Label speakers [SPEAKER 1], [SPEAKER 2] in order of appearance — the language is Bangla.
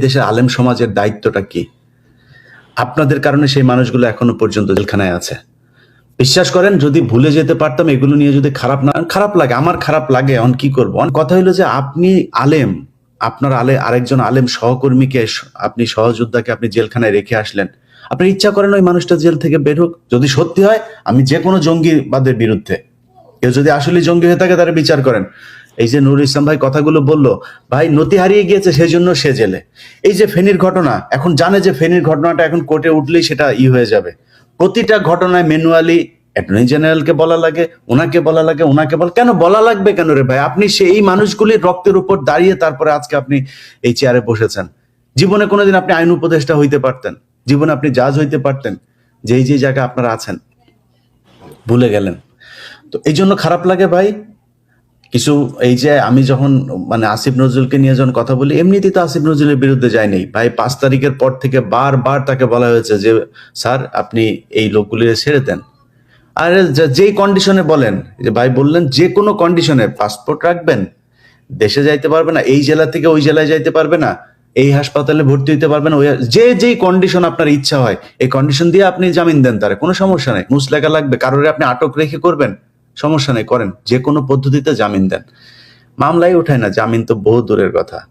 [SPEAKER 1] দেশের আলেম সমাজের দায়িত্বটা কি? আপনাদের কারণে সেই মানুষগুলো এখনও পর্যন্ত জেলখানায় আছে। বিশ্বাস করেন, যদি ভুলে যেতে পারতাম, এগুলো নিয়ে যদি খারাপ না খারাপ লাগে, আমার খারাপ লাগে, এখন কি করব? অন- কথা হলো যে আপনি আলেম, আপনার আলে আরেকজন আলেম সহকর্মীকে আপনি সহযোদ্ধাকে আপনি জেলখানায় রেখে আসলেন। আপনার ইচ্ছা করেন ওই মানুষটা জেল থেকে বের হোক? যদি সত্যি হয়, আমি যে কোনো জঙ্গিবাদের বিরুদ্ধে। কেউ যদি আসলে জঙ্গি হয়ে থাকে, তারা বিচার করেন। এই যে নুরুল ইসলাম ভাই কথাগুলো বলল, ভাই নতি হারিয়ে গিয়েছে সেই জন্য সে জেলে। এই যে ফেনীর ঘটনা, এখন জানে যে ফেনীর ঘটনাটা এখন কোর্টে উঠলেই সেটা ই হয়ে যাবে। প্রতিটা ঘটনায় ম্যানুয়ালি অ্যাটর্নি জেনারেলকে বলা লাগে, ওনাকে বলা লাগে, ওনাকে বলা, কেন বলা লাগবে কেন রে ভাই? আপনি সেই মানুষগুলির রক্তের উপর দাঁড়িয়ে তারপরে আজকে আপনি এই চেয়ারে বসেছেন। জীবনে কোনোদিন আপনি আইন উপদেষ্টা হইতে পারতেন, জীবনে আপনি জাজ হইতে পারতেন, যেই যে জায়গায় আপনারা আছেন। ভুলে গেলেন। তো এই জন্য খারাপ লাগে ভাই কিছু এই যে আমি যখন মানে আসিফ নজরুলকে নিয়ে যখন কথা বলি, এমনিতেই তো আসিফ নজরুলের বিরুদ্ধে যায়নি ভাই, পাঁচ তারিখের পর থেকে বারবার তাকে বলা হয়েছে যে, স্যার, আপনি এই লোকগুলি ছেড়ে দেন। আর যেই কন্ডিশনে বলেন, যে ভাই বললেন যে কোনো কন্ডিশনে পাসপোর্ট রাখবেন, দেশে যাইতে পারবে না, এই জেলা থেকে ওই জেলায় যাইতে পারবে না, এই হাসপাতালে ভর্তি হইতে পারবে না, ওই, যে যেই কন্ডিশন আপনার ইচ্ছা হয়, এই কন্ডিশন দিয়ে আপনি জামিন দেন তার, কোনো সমস্যা নেই, মুসলেখা লাগবে, কারোর আপনি আটক রেখে করবেন। সমস্যা নেই, করেন। যে কোনো পদ্ধতিতে জামিন দেন। মামলাই ওঠায় না, জামিন তো বহু দূরের কথা।